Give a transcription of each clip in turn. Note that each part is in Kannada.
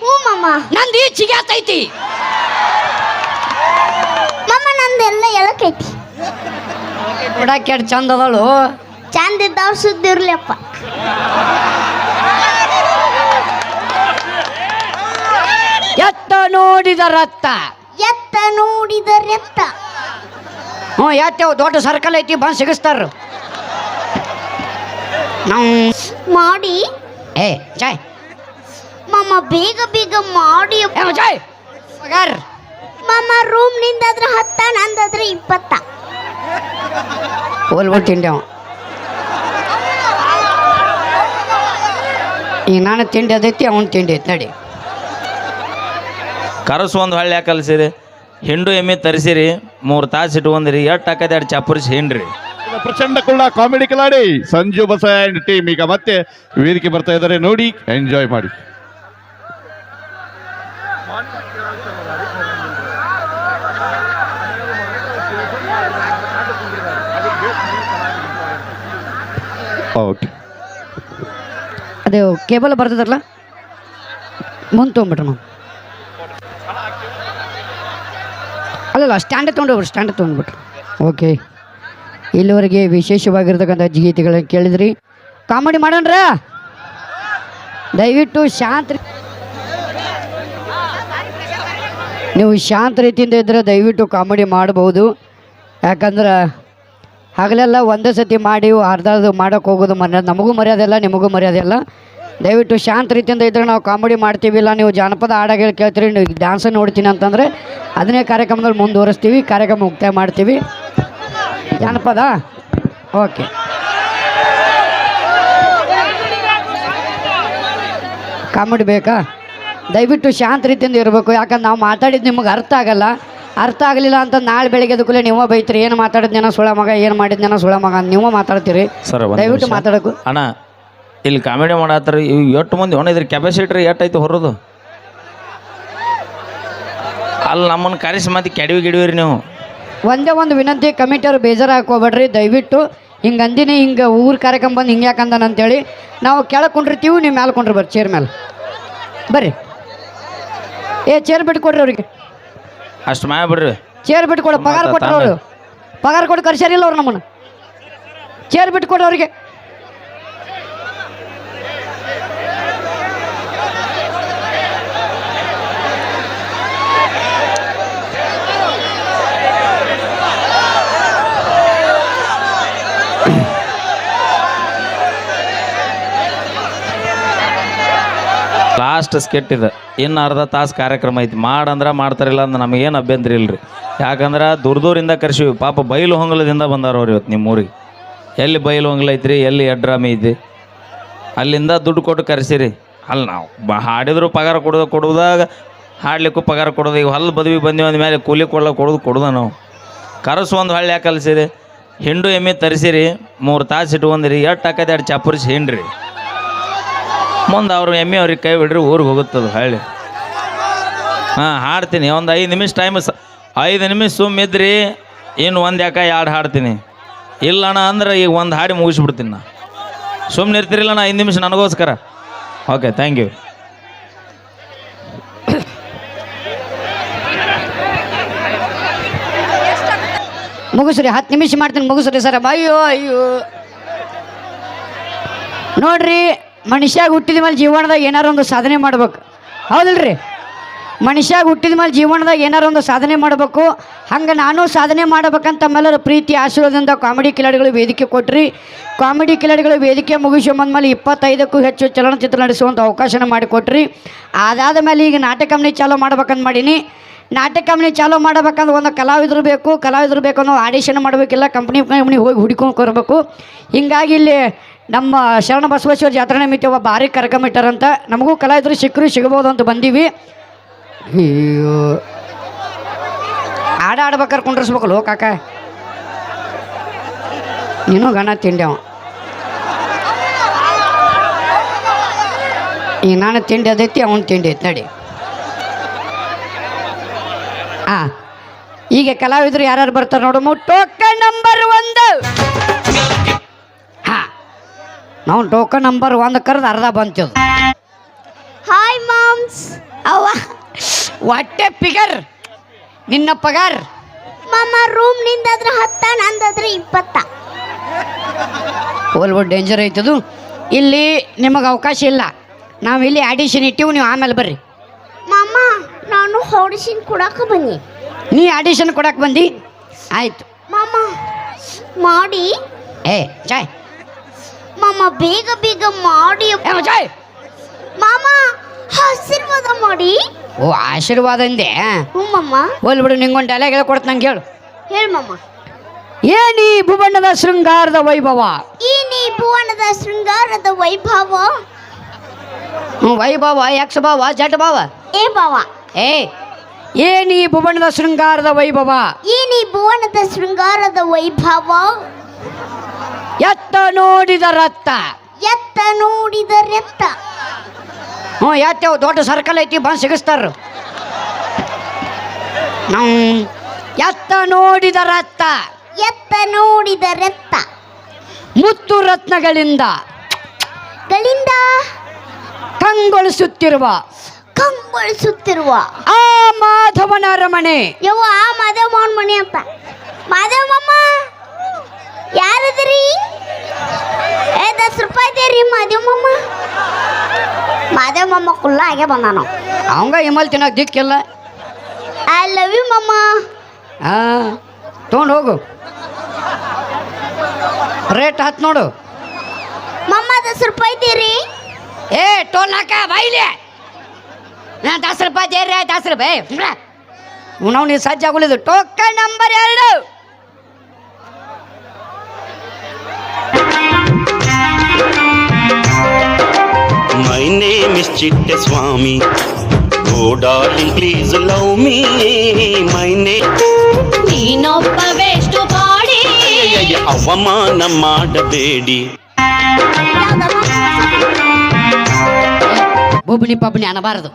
ಹ್ಞೂ ಮಾಮ. ನಂದು ಈ ಚಿಗ್ಯಾತೈತಿ ಮಾಮ ನಂದೆಲ್ಲ ಎಳಕೈತಿ. ಬಿಡಕ್ಕೆ ಎರಡು ಚಂದ ಅದಳು. ಚಂದ ಇದ್ದವ್ರು ಸುದ್ದಿ ಇರ್ಲಿಯಪ್ಪ. ಎತ್ತ ನೋಡಿದ ರತ್ತ. ಎತ್ತ ನೋಡಿದ ರತ್ತ. ಹ್ಞೂ ಯಾತ್ಯಾವ ದೊಡ್ಡ ಸರ್ಕಲ್ ಐತಿ ಬಂದು ಸಿಗಿಸ್ತಾರ. ನಾವು ಮಾಡಿ. ಏ ಜಾಯ್ ಮಾಮ ಬೇಗ ಬೇಗ ಮಾಡಿ ಮಾಮ ರೂಮ್ ನಿಂದಾದ್ರೆ ಹತ್ತ ನಂದಾದ್ರೆ ಇಪ್ಪತ್ತ. ತಿಂಡಿ ಅವ. ಈಗ ನಾನು ತಿಂಡಿ ಅದೈತಿ ಅವನು ತಿಂಡಿ ಐತಿ ನಡಿ. ಕರಸು ಒಂದು ಹಳ್ಳಿ ಯಾಕೆ ಕಲಿಸಿರಿ? ಹಿಂಡು ಎಮ್ಮೆ ತರಿಸಿರಿ ಮೂರು ತಾಸು ಇಟ್ಕೊಂಡ್ರಿ ಎಷ್ಟು ಹಾಕೈತೆ ಎರಡು ಚಾಪುರಿಸಿ ಹಿಂಡ್ರಿ. ಪ್ರಚಂಡ ಕುಳ್ಳ comedy Kiladi Sanju bus and team ಈಗ ಮತ್ತೆ ವೇದಿಕೆ ಬರ್ತಾ ಇದ್ದಾರೆ ನೋಡಿ ಎಂಜಾಯ್ ಮಾಡಿ. ಓಕೆ ಅದು ಕೇಬಲ್ ಬರ್ತದಲ್ಲ ಮುಂದೆ ತೊಗೊಂಬಿಟ್ರ ನಾವು ಅಲ್ಲಲ್ಲ ಸ್ಟ್ಯಾಂಡ್ ತೊಗೊಂಡೋಗ್ರಿ ಸ್ಟ್ಯಾಂಡ್ ತೊಗೊಂಡ್ಬಿಟ್ರು. ಓಕೆ ಇಲ್ಲಿವರೆಗೆ ವಿಶೇಷವಾಗಿರ್ತಕ್ಕಂಥ ಗೀತೆಗಳನ್ನ ಕೇಳಿದ್ರಿ. ಕಾಮಿಡಿ ಮಾಡೋಣ್ರ? ದಯವಿಟ್ಟು ಶಾಂತ ರೀ- ನೀವು ಶಾಂತ ರೀತಿಯಿಂದ ಇದ್ದರೆ ದಯವಿಟ್ಟು ಕಾಮಿಡಿ ಮಾಡಬಹುದು. ಯಾಕಂದ್ರೆ ಹಗಲೆಲ್ಲ ಒಂದೇ ಸತಿ ಮಾಡಿ ಅರ್ಧದು ಮಾಡೋಕೆ ಹೋಗೋದು ಮರ್ಯಾದೆ ನಮಗೂ ಮರ್ಯಾದೆ ಇಲ್ಲ, ನಿಮಗೂ ಮರ್ಯಾದೆ ಇಲ್ಲ. ದಯವಿಟ್ಟು ಶಾಂತ ರೀತಿಯಿಂದ ಇದ್ರೆ ನಾವು ಕಾಮಿಡಿ ಮಾಡ್ತೀವಿ, ಇಲ್ಲ ನೀವು ಜಾನಪದ ಹಾಡಗಳು ಕೇಳ್ತೀರಿ, ನೀವು ಡ್ಯಾನ್ಸ್ ನೋಡ್ತೀನಿ ಅಂತಂದರೆ ಅದನ್ನೇ ಕಾರ್ಯಕ್ರಮದಲ್ಲಿ ಮುಂದುವರಿಸ್ತೀವಿ, ಕಾರ್ಯಕ್ರಮ ಮುಕ್ತಾಯ ಮಾಡ್ತೀವಿ. ಜಾನಪದ? ಓಕೆ. ಕಾಮಿಡಿ ಬೇಕಾ? ದಯವಿಟ್ಟು ಶಾಂತ ರೀತಿಯಿಂದ ಇರಬೇಕು. ಯಾಕಂದ್ರೆ ನಾವು ಮಾತಾಡಿದ್ದು ನಿಮಗೆ ಅರ್ಥ ಆಗಲ್ಲ. ಅರ್ಥ ಆಗಲಿಲ್ಲ ಅಂತ ನಾಳೆ ಬೆಳಿಗ್ಗೆ ಅದಕ್ಕೆ ನೀವು ಬೈತೀರಿ. ಏನು ಮಾತಾಡಿದ್ನೇನೋ ಸುಳ ಮಗ ಏನು ಮಾಡಿದ್ನೇನೋ ಸುಳ ಮಗ ಅಂತ ನೀವೇ ಮಾತಾಡ್ತೀರಿ. ಸರ್ ದಯವಿಟ್ಟು ಮಾತಾಡೋಕು. ಅಣ್ಣ ಇಲ್ಲಿ ಕಾಮಿಡಿ ಮಾಡತ್ತಾರ ಇವ್ ಎಷ್ಟು ಮಂದಿ ಒಣ ಇದ್ರ ಕೆಪಾಸಿಟಿ ಎಷ್ಟೈತಿ ಹೊರೋದು? ಅಲ್ಲಿ ನಮ್ಮನ್ನು ಕರೆಸಿ ಮತ್ತೆ ಕೆಡವಿ ಗಿಡವಿರಿ ನೀವು. ಒಂದೇ ಒಂದು ವಿನಂತಿ ಕಮಿಟಿಯವ್ರು ಬೇಜಾರು ಹಾಕೋಬೇಡ್ರಿ ದಯವಿಟ್ಟು ಹಿಂಗೆ ಅಂದಿನಿ ಹಿಂಗೆ ಊರು ಕಾರ್ಯಕ್ರಮ ಬಂದು ಹಿಂಗೆ ಯಾಕಂದಾನ ಅಂತೇಳಿ ನಾವು ಕೆಳಗೆ ಕುಂಡಿರ್ತೀವಿ ನೀವು ಮ್ಯಾಲೆ ಕುಂಡ್ರಿ ಬರ್ರಿ ಚೇರ್ ಮೇಲೆ ಬರ್ರಿ. ಏ ಚೇರ್ ಬಿಟ್ಟು ಕೊಡ್ರಿ ಅವ್ರಿಗೆ. ಅಷ್ಟು ಮಾಯ ಬಿಡ್ರಿ. ಚೇರ್ ಬಿಟ್ಟು ಕೊಡು ಪಗಾರ ಮಾತಾ ಕೊಟ್ಟರು ಅವರು. ಪಗಾರ ಕೊಟ್ಟು ಕರ್ಸ್ಯಾರಿಲ್ಲ ಅವ್ರು ನಮ್ಮನ್ನು. ಚೇರ್ ಬಿಟ್ಟು ಕೊಡು ಅವ್ರಿಗೆ. ಲಾಸ್ಟ್ ಸ್ಕೆಟ್ ಇದೆ ಇನ್ನು ಅರ್ಧ ತಾಸು ಕಾರ್ಯಕ್ರಮ ಐತಿ. ಮಾಡಂದ್ರೆ ಮಾಡ್ತಾರಿಲ್ಲ ಅಂದ್ರೆ ನಮಗೇನು ಅಭ್ಯಂತರ ಇಲ್ರಿ. ಯಾಕಂದ್ರೆ ದೂರ ದೂರಿಂದ ಕರ್ಸೀವಿ. ಪಾಪ ಬಯಲು ಹೊಂಗಲದಿಂದ ಬಂದಾರ ಅವ್ರು ಇವತ್ತು ನಿಮ್ಮ ಊರಿಗೆ ಎಲ್ಲಿ ಬಯಲು ಹೊಂಗಲ ಐತ್ರಿ, ಎಲ್ಲಿ ಎಡ್ರಾಮಿ ಐತಿ. ಅಲ್ಲಿಂದ ದುಡ್ಡು ಕೊಟ್ಟು ಕರೆಸಿರಿ. ಅಲ್ಲಿ ನಾವು ಬ ಹಾಡಿದ್ರು ಪಗಾರ ಕೊಡೋದು ಕೊಡುವುದಾಗ ಹಾಡ್ಲಿಕ್ಕೂ ಪಗಾರ ಕೊಡೋದು. ಈಗ ಹೊಲ ಬದುವಿ ಬಂದೀವಿ ಅಂದಮೇಲೆ ಕೂಲಿ ಕೊಡ್ಲ ಕೊಡೋದು ಕೊಡೋದ ನಾವು. ಕರೆಸು ಒಂದು ಹಳ್ಳಿ ಯಾಕೆ ಕಲಿಸಿರಿ. ಹಿಂಡು ಎಮ್ಮೆ ತರಿಸಿರಿ. ಮೂರು ತಾಸು ಇಟ್ಕೊಂಡಿರಿ. ಎಷ್ಟು ಹಾಕೈತೆ ಎರಡು ಚಾಪುರಿಸಿ ಹಿಂಡ್ರಿ. ಮುಂದೆ ಅವ್ರ ಎಮ್ಮೆ ಅವ್ರಿಗೆ ಕೈ ಬಿಡ್ರಿ, ಊರಿಗೆ ಹೋಗುತ್ತದ, ಹಳ್ಳಿ. ಹಾಂ, ಹಾಡ್ತೀನಿ. ಒಂದು ಐದು ನಿಮಿಷ ಟೈಮ್ ಸ ಐದು ನಿಮಿಷ ಸುಮ್ಮ ಇದ್ರಿ, ಇನ್ನು ಒಂದು ಯಾಕೆ ಎರಡು ಹಾಡ್ತೀನಿ. ಇಲ್ಲಣ್ಣ ಅಂದ್ರೆ ಈಗ ಒಂದು ಹಾಡಿ ಮುಗಿಸ್ಬಿಡ್ತೀನಿ ನಾ. ಸುಮ್ಮನೆ ಇರ್ತಿರಿಲ್ಲ ಐದು ನಿಮಿಷ ನನಗೋಸ್ಕರ. ಓಕೆ ಥ್ಯಾಂಕ್ ಯು ಮುಗಿಸ್ರಿ, ಹತ್ತು ನಿಮಿಷ ಮಾಡ್ತೀನಿ, ಮುಗಿಸ್ರಿ ಸರ್. ಅಯ್ಯೋ ಅಯ್ಯೋ. ನೋಡ್ರಿ ಮನುಷ್ಯಾಗ ಹುಟ್ಟಿದ ಮೇಲೆ ಜೀವನದಾಗ ಏನಾರು ಒಂದು ಸಾಧನೆ ಮಾಡ್ಬೇಕು. ಹೌದಲ್ರಿ? ಮನುಷ್ಯಾಗ ಹುಟ್ಟಿದ ಮೇಲೆ ಜೀವನದಾಗ ಏನಾರ ಒಂದು ಸಾಧನೆ ಮಾಡಬೇಕು. ಹಂಗೆ ನಾನು ಸಾಧನೆ ಮಾಡ್ಬೇಕಂತ ಮೇಲೆ ಪ್ರೀತಿ, ಆಶೀರ್ವಾದದಿಂದ ಕಾಮಿಡಿ ಕಿಲಾಡಿಗಳು ವೇದಿಕೆ ಕೊಟ್ರಿ. ಕಾಮಿಡಿ ಕಿಲಾಡಿಗಳು ವೇದಿಕೆ ಮುಗಿಸೋ ಬಂದ್ಮೇಲೆ ಇಪ್ಪತ್ತೈದಕ್ಕೂ ಹೆಚ್ಚು ಚಲನಚಿತ್ರ ನಡೆಸುವಂಥ ಅವಕಾಶನ ಮಾಡಿಕೊಟ್ರಿ. ಅದಾದ ಮೇಲೆ ಈಗ ನಾಟಕ ಕಂಪ್ನಿ ಚಾಲೂ ಮಾಡ್ಬೇಕಂತ ಮಾಡೀನಿ. ನಾಟಕ ಕಂಪ್ನಿ ಚಾಲೂ ಮಾಡ್ಬೇಕಂದ್ರೆ ಒಂದು ಕಲಾವಿದರು ಬೇಕು ಕಲಾವಿದರು ಬೇಕು ಅನ್ನೋ ಆಡಿಷನ್ ಮಾಡಬೇಕಿಲ್ಲ ಕಂಪ್ನಿ ಕಂಪ್ನಿ ಹೋಗಿ ಹುಡ್ಕೊಂಡು ಕೊರಬೇಕು. ಹಿಂಗಾಗಿ ಇಲ್ಲಿ ನಮ್ಮ ಶರಣ ಬಸವೇಶ್ವರ ಜಾತ್ರೆ ನಿಮಿತ್ತ ಒಬ್ಬ ಭಾರಿ ಕಾರ್ಯಕ್ರಮ ಇಟ್ಟಾರಂತ. ನಮಗೂ ಕಲಾವಿದರು ಸಿಕ್ಕರು ಸಿಗಬಹುದು ಅಂತ ಬಂದೀವಿ. ಆಡ ಆಡ್ಬೇಕಾರೆ ಕುಂಡ್ರಿಸ್ಬೇಕಲ್ಲ ಹೋ ಕಾಕ ನೀನು ಗಣ ತಿಂಡಿ ಅವ. ಈಗ ನಾನು ತಿಂಡಿ ಅದೈತಿ, ಅವನು ತಿಂಡಿ ಐತಿ, ನಡಿ. ಆ ಈಗ ಕಲಾವಿದರು ಯಾರ್ಯಾರು ಬರ್ತಾರೆ ನೋಡು ಟೋಕನ್ ನಂಬರ್ ಒಂದು. ಹಾ ನಾವು ಟೋಕನ್ ನಂಬರ್ ಒಂದು ಕರೆದು ಅರ್ಧ ಬಂತು. ಹಾಯ್ ಮಾಮ್ಸ್ ಅವ್ವ. ಹೊಟ್ಟೆ ಪಿಗರ್ ನಿನ್ನ ಪಗಾರ್. ಮಾಮ ರೂಮ್ ನಿಂದಾದ್ರೆ ಹತ್ತ ನಂದಾದ್ರೆ ಇಪ್ಪತ್ತ. ಓಲ್ಬೋ ಡೇಂಜರ್ ಐತದು. ಇಲ್ಲಿ ನಿಮಗೆ ಅವಕಾಶ ಇಲ್ಲ. ನಾವು ಇಲ್ಲಿ ಆಡಿಷನ್ ಇಟ್ಟಿವು ನೀವು ಆಮೇಲೆ ಬರ್ರಿ. ನಾನು ಹೊಡಿಸಿನ್ ಕೊಡಕ್ಕೆ ಬನ್ನಿ. ನೀ ಆಡಿಷನ್ ಕೊಡಕ್ಕೆ ಬಂದಿ? ಆಯ್ತು. ಮಾಮ ಮಾಡಿ. ಏ ಜಾಯ್. ಮಾಮ ಬೇಗ ಬೇಗ ಮಾಡಿ ಏ ಜಾಯ್. ಮಾಮ ಆಶೀರ್ವಾದ ಮಾಡಿ. ಓ ಆಶೀರ್ವಾದ ಅಂದೆ ಹ್ಞೂ ಮಾಮ. ಹೋಲ್ ಬಿಡು ನಿಂಗೊಂದು ಡೈಲಾಗ್ ಹೇಳ್ಕೊಡ್ತು ನಂಗೆ ಹೇಳು. ಹೇಳಿ ಮಾಮ. ಏನಿ ಭುವನದ ಶೃಂಗಾರದ ವೈಭವ? ಈ ನೀ ಭುವನದ ಶೃಂಗಾರದ ವೈಭವ? ಹ್ಞೂ ವೈಭವ ಯಕ್ಷ ಭಾವ ಜಟ್ ಭಾವ? ಏ ಭಾವ. ಏ ಏನೀ ಭುವನದ ಶೃಂಗಾರದ ವೈಭವ? ಏನಿ ಭುವನದ ಶೃಂಗಾರದ ವೈಭವ? ಎತ್ತ ನೋಡಿದ ರತ್ತ ಎತ್ತ ನೋಡಿದ ರತ್ತ ಹ್ಞೂ ಎತ್ತೇವು ದೊಡ್ಡ ಸರ್ಕಲ್ ಐತಿ ಬಂದು ಸಿಗಿಸ್ತಾರ ನಾವು ಎತ್ತ ನೋಡಿದ ರತ್ತ ಎತ್ತ ನೋಡಿದ ರತ್ತ ಮುತ್ತು ರತ್ನಗಳಿಂದ ಗಳಿಂದ ಕಂಗೊಳಿಸುತ್ತಿರುವ ಕಂಗೊಳಿಸುತ್ತಿರುವ. ಆ ಮಾಧವನ ಅರಮನೆ. ಯವ್ವ ಆ ಮಾವನ್ ಮನೆ ಅಂತ. ಮಾದೇವ ಮಾಮ ಯಾರದ್ರಿ? ಏ ದಸ್ ರೂಪಾಯಿ ದೇರಿ ಮಾದೇವ ಮಾಧವಮ್ಮ ಕುಲ್ಲ ಹಾಗೆ ಬಂದ ನಾವು ಅವಂಗ ಇಮಲ್ ತಿನ್ನೋಕೆ ದಿಕ್ಕಿಲ್ಲ ಐ ಲವ್ ಯು ಮಮ್ಮ ಹಾಂ ತೊಗೊಂಡು ಹೋಗು. ರೇಟ್ ಹತ್ತು ನೋಡು. ಮಮ್ಮ ದಸ್ ರೂಪಾಯಿ ದೇರಿ ಏ ಟೋಲ್ ಹಾಕ ಬಾಯಿಲೆ ದಸ್ ರೂಪಾಯಿ ದೇರ್ರಿ ದಸ್ ರೂಪಾಯಿ ನಾವು ನೀವು ಸಜ್ಜಾಗುಳಿದು ಟೋಕನ್ ನಂಬರ್ ಎರಡು My name is Chitta Swami. Oh, darling, please love me. My name. ನೀನೊಬ್ಬವೆಷ್ಟು body ಅಯ್ಯಯ್ಯ, ಅವಮಾನ ಮಾಡಬೇಡಿ ಬುಬ್ನಿ ಪಬ್ನಿ ಅನ್ನಬಾರದು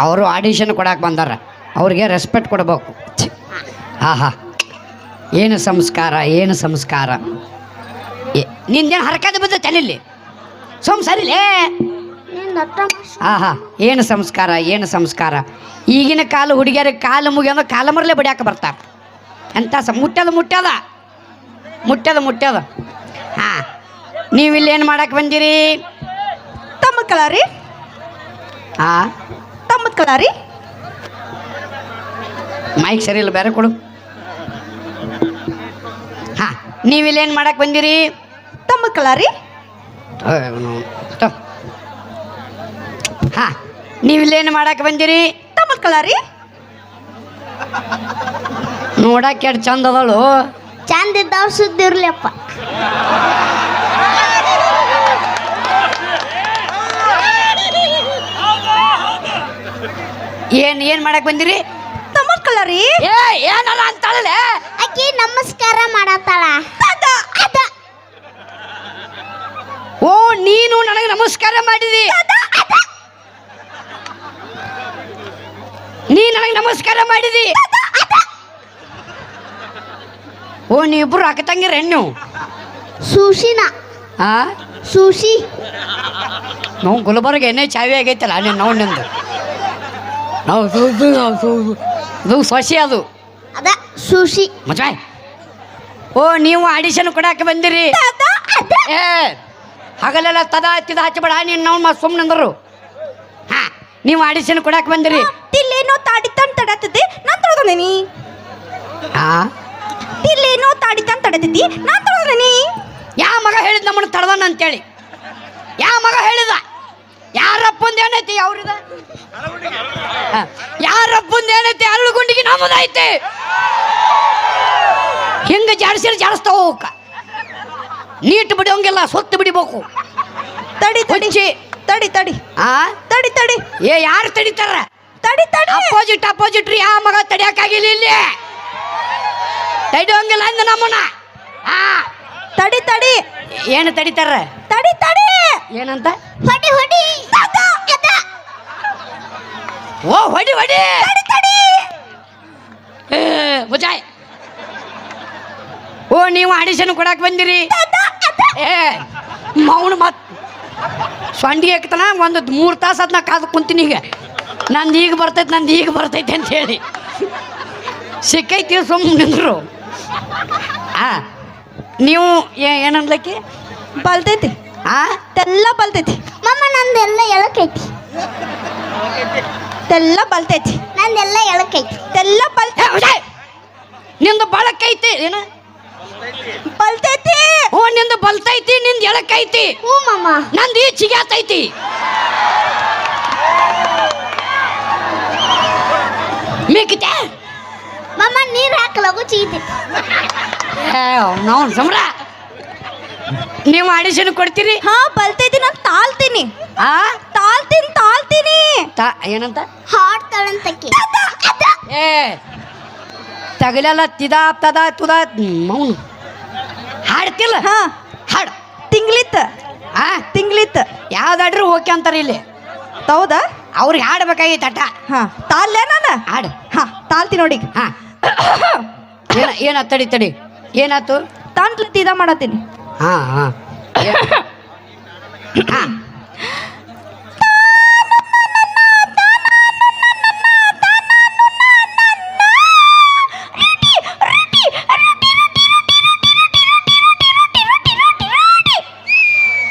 ಅವರು ಆಡಿಷನ್ ಕೊಡಕ್ಕೆ ಬಂದಾರ. ಅವ್ರಿಗೆ ರೆಸ್ಪೆಕ್ಟ್ ಕೊಡಬೇಕು. ಆಹಾ. ಏನು ಸಂಸ್ಕಾರ ಏನು ಸಂಸ್ಕಾರ. ನಿಂದೇನು ಹರಕದ ಬಿದ್ದ ತಲೆಯಲ್ಲಿ ಸೋಮ್ ಸರಿಲೇ. ಆಹಾ. ಏನು ಸಂಸ್ಕಾರ ಏನು ಸಂಸ್ಕಾರ. ಈಗಿನ ಕಾಲ ಹುಡುಗಿಯರಿಗೆ ಕಾಲು ಮುಗಿಯೋದು ಕಾಲ ಮರಲೆ ಬಡಿಯಾಕೆ ಬರ್ತಾರೆ. ಎಂತ ಸ ಮುಟ್ಟದ ಮುಟ್ಟದ? ಮುಟ್ಟದ ಮುಟ್ಟದ. ಹಾಂ. ನೀವು ಇಲ್ಲಿ ಏನು ಮಾಡಕ್ಕೆ ಬಂದಿರಿ? ತಮ್ಮ ಕಲಾರಿ. ಹಾಂ ತಮ್ಮದ ರೀ? ಮೈಕ್ ಸರಿ ಇಲ್ಲ ಬೇರೆ ಕೊಡು. ಹಾಂ. ನೀವು ಇಲ್ಲಿ ಏನು ಮಾಡಕ್ಕೆ ಬಂದಿರಿ? ತಮ್ಮ ಕಲಾರಿ ಹಾಂ ನೀವು ಇಲ್ಲೇನು ಮಾಡಕ್ಕೆ ಬಂದಿರಿ? ತಮ್ಮ ರೀ? ನೋಡಕ್ಕೆ ಎಷ್ಟು ಚಂದ ಅದಳು. ಚಂದ ಇದ್ದಾವ ಸುದ್ದಿ ಏನು ಏನ್ ಮಾಡಕ್ ಬಂದಿರಿ? ನಮಸ್ಕಾರ ರೀ ಏ ಏನಲ್ಲ ಅಂತಾಳಲೆ? ಅಕ್ಕಿ ನಮಸ್ಕಾರ ಮಾಡತ್ತಾಳ. ಅದ ಓ ನೀನು ನನಗೆ ನಮಸ್ಕಾರ ಮಾಡಿದಿ? ನೀ ನನಗೆ ನಮಸ್ಕಾರ ಮಾಡಿದಿ? ಓ ನೀವಿಬ್ರು ಅಕ್ಕ ತಂಗಿರ ಹೆಣ್ಣು? ಸುಶಿನ. ಆ? ಸುಶಿ. ನಾವು ಗುಲ್ಬರ್ಗ ಎಣ್ಣೆ ಚಾವಿ ಆಗೈತಲ್ಲ ನೀನು ನಾವು ನಿಂದು. ನಾವು ಸು- ನಾವು ಸು- ಅದು ಸೊಸೆ ಅದು. ಅದ ಸುಶಿ. ಮಜಾ ಓ ನೀವು ಆಡಿಷನ್ ಕೊಡಕ್ಕೆ ಬಂದಿರಿ. ಏ ಹಗಲೆಲ್ಲ ತದ ಹಚ್ಚಿದ ಹಚ್ಚಬೇಡ ನೀನು ನಾವು ಮತ್ತೆ ಸುಮ್ಮನೆ ಅಂದರು. ಹಾ ನೀವು ಆಡಿಷನ್ ಕೊಡಕ್ಕೆ ಬಂದಿರಿ. ತಿಲ್ಲೇನೋ ತಾಡಿತಾನ್ ತಡತೈತಿ ನಾನ್ ತೊಳ್ದನಿ ಹಾ ತಿಲ್ಲೇನೋ ತಾಡಿತಾನ್ ತಡತೈತಿ ನಾನು ತೊಳ್ದನಿ ಯಾ ಮಗ ಹೇಳಿದ ನಮ್ಮನ್ನು ತಡದನ ಅಂತೇಳಿ. ಯಾ ಮಗ ಹೇಳಿದ? ಯಾರಪ್ಪಂದು ಏನೈತಿ ಅವ್ರಿದ? ಯಾರಪ್ಪಂದು ಏನೈತಿ? ಅರಳುಗುಂಡಿಗೆ ನಮ್ಮದೈತಿ ಹಿಂಗೆ ಜಾಡಿಸಿದ್ರೆ ಜಾಡಿಸ್ತಾವ ಅವಕ್ಕ. ನೀಟ್ ಬಿಡೋಂಗಿಲ್ಲ ಸೊತ್ತು ಬಿಡಿಬೇಕು. ತಡಿ ತಡಿಸಿ ತಡಿ ತಡಿ. ಆ? ತಡಿ ತಡಿ. ಏ ಯಾರು ತಡಿತಾರ? ತಡಿ ತಡಿ. ಅಪೋಸಿಟ್ ಅಪೋಸಿಟ್ ಆ ಮಗ ತಡಿಯಕ್ಕಾಗಿಲ್ಲ ಇಲ್ಲಿ. ತಡಿಯೋಂಗಿಲ್ಲ ಅಂದ ನಮ್ಮನ್ನ. ಆ. ತಡಿ ತಡಿ. ಏನು ತಡಿತಾರ? ತಡಿ ತಡಿ. ಏನಂತ? ಹೊಡಿ ಹೊಡಿ. ಓ ಹೊಡಿ ಹೊಡಿ. ಮುಜಾಯ್. ಓ ನೀವು ಆಡಿಷನ್ ಕೊಡಕ್ ಬಂದಿರಿ. ಏ ಮೌನ ಮತ್. ಸೊಂಡಿ ಹಾಕ್ತಾನ ಒಂದು ಮೂರು ತಾಸು ಅದನ್ನ ಕಾದು ಕುಂತೀನಿ ಈಗ. ನಂದು ಈಗ ಬರ್ತೈತೆ ನಂದು ಈಗ ಬರ್ತೈತೆ ಅಂತ ಹೇಳಿ. ಸಿಕ್ಕೈತಿ ಸುಮ್ಮನೆ ಹಾಂ ನೀವು ಏನನ್ಲಕ್ಕೆ ಬಲ್ತೈತಿ. ಆ? ತೆಲ್ಲ ಬಲ್ತೈತಿ. ಮಮ್ಮ ನಂದೆಲ್ಲ ಎಳಕೈತಿ. ತೆಲ್ಲ ಬಲ್ತೈತಿ. ನಂದೆಲ್ಲ ಎಳಕೈತಿ. ತೆಲ್ಲ ಬಲ್ತೈ ನಿಂದು ಬಳಕೈತಿ ಏನು? ಬಲ್ತೈತಿ. ಹ್ಞೂ ನಿಂದು ಬಲ್ತೈತಿ ನಿಂದು ಎಳಕೈತಿ. ಹ್ಞೂ ಮಮ್ಮ. ನಂದು ಈ ಚಿಗಾತೈತಿ ಮಿಕ್ಕಿತೆ? ಮಮ್ಮ ನೀರು ಹಾಕಲಾಗು ಚೀತಿ ನಾವು ಸಂಬ್ರ ನೀವು ಆಡಿಷನ್ ಕೊಡ್ತೀರಿ? ಹಾ ಬಲ್ತೈತಿ ನಾನು ತಾಳ್ತೀನಿ. ಆ? ತಾಳ್ತೀನಿ ತಾಳ್ತೀನಿ. ತಾ ಏನಂತ? ಹಾಡ್ತಾಳಂತಕ್ಕೆ ಏ ತಗಲೆಲ್ಲ ತಿದ ತದ ತುದ ಮೌನ. ಹಾಡ್ತಿಲ್ಲ? ಹಾ. ಹಾಡು. ತಿಂಗ್ಳಿತ್ತ ಆ? ತಿಂಗ್ಳಿತ್ತ ಯಾವ್ದಾಡ್ರು ಓಕೆ ಅಂತಾರೆ ಇಲ್ಲಿ. ಹೌದಾ ಅವ್ರಿಗೆ ಹಾಡ್ಬೇಕಾಗಿತ್ತು ಅಟ ಹಾ. ತಾಳ್ಲೇ ನಾನು? ಹಾಡು. ಹಾ ತಾಳ್ತಿ ನೋಡಿ. ಹಾ. ಏನ ಏನ ತಡಿ ತಡಿ. ಏನಾತು? ತಾಂಟ್ಲ ತೀದ ಮಾಡತ್ತೀನಿ. ಹಾ ಹಾ. ಹಾ.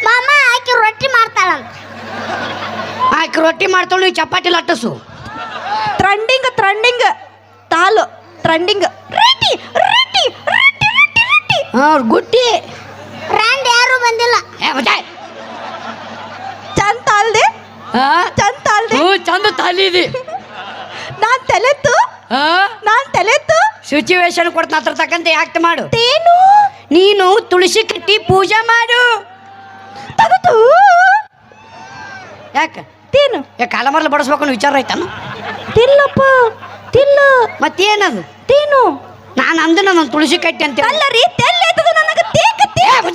ಮಾಮ ಆಕಿ ರೊಟ್ಟಿ ಮಾಡ್ತಾಳಂತ. ಆಕೆ ರೊಟ್ಟಿ ಮಾಡ್ತಾಳು ಈ ಚಪಾತಿ ಲಟ್ಟಸು. Trending trending ತಾಲು trending ready ready ready ready ready ಹಾ ಗುಟ್ಟಿ ರಾಂಡ್ ಯಾರು ಬಂದಿಲ್ಲ ಏ ಮತ್ತೆ ಚಂದ ತಾಳ್ದೆ ಹಾ ಚಂದ ತಾಳ್ದೆ ಹ್ಞೂ ಚಂದ ತಾಲಿದಿ ನಾನ್ ತಲೆತ್ತು ಹಾ ನಾನ್ ತಲೆತ್ತು ಸಿಚುವೇಶನ್ ಕೊಡ್ತಾನ ಅದ್ರ ತಕ್ಕಂತೆ ಆಕ್ಟ್ ಮಾಡು ತೇನು ನೀನು ತುಳಸಿ ಕಟ್ಟಿ ಪೂಜೆ ಮಾಡು ತಗದು ಯಾಕೆ ತೇನು ಯಾಕೆ ಕಾಲ ಮರಲು ಬಡಿಸ್ಬೇಕು ಅನ್ನೋ ವಿಚಾರ ಆಯ್ತಾನು ತಿಲ್ಲಪ್ಪ ತಿಲ್ಲ ಮತ್ತೇನದು ತೇನು? ನಾನು ಅಂದ ನನ್ನ ತುಳಸಿ ಕಟ್ಟಿ ಅಂತ ಅಲ್ಲರಿ ತೆಲ್ಲೆತದು ನನಗೆ ತೇಕ ತೇಕ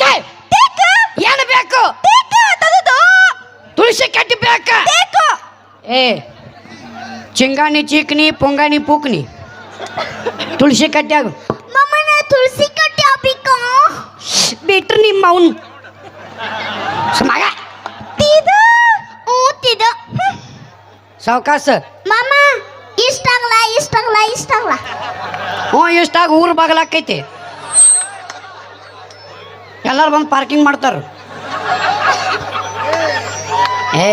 ತೇಕ! ಏನು ಬೇಕು? ತೇಕ ತದದು! ತುಳಸಿ ಕಟ್ಟಿ ಬೇಕು? ತೇಕ! ಏ ಚಿಂಗಾಣಿ ಚೀಕ್ನಿ ಪೊಂಗಾಣಿ ಪೂಕ್ನಿ. ತುಳಸಿ ಕಟ್ಟ್ಯಾಗ ಮಮ್ಮನ ತುಳಸಿ ಕಟ್ಟಿ ಆಗ್ಬೇಕು? ಬಿಟ್ರು ನಿಮ್ಮ ಅವನು. ಮಗ. ತೀದ ಸಾವಕಾಸ. ಮಾಮ ಇಷ್ಟಾಗಲ್ಲ ಇಷ್ಟ ಆಗಲ್ಲ ಹ್ಞೂ ಇಷ್ಟಾಗ ಊರು ಬಾಗಲಾಕೈತಿ ಎಲ್ಲರೂ ಬಂದು ಪಾರ್ಕಿಂಗ್ ಮಾಡ್ತಾರ. ಏ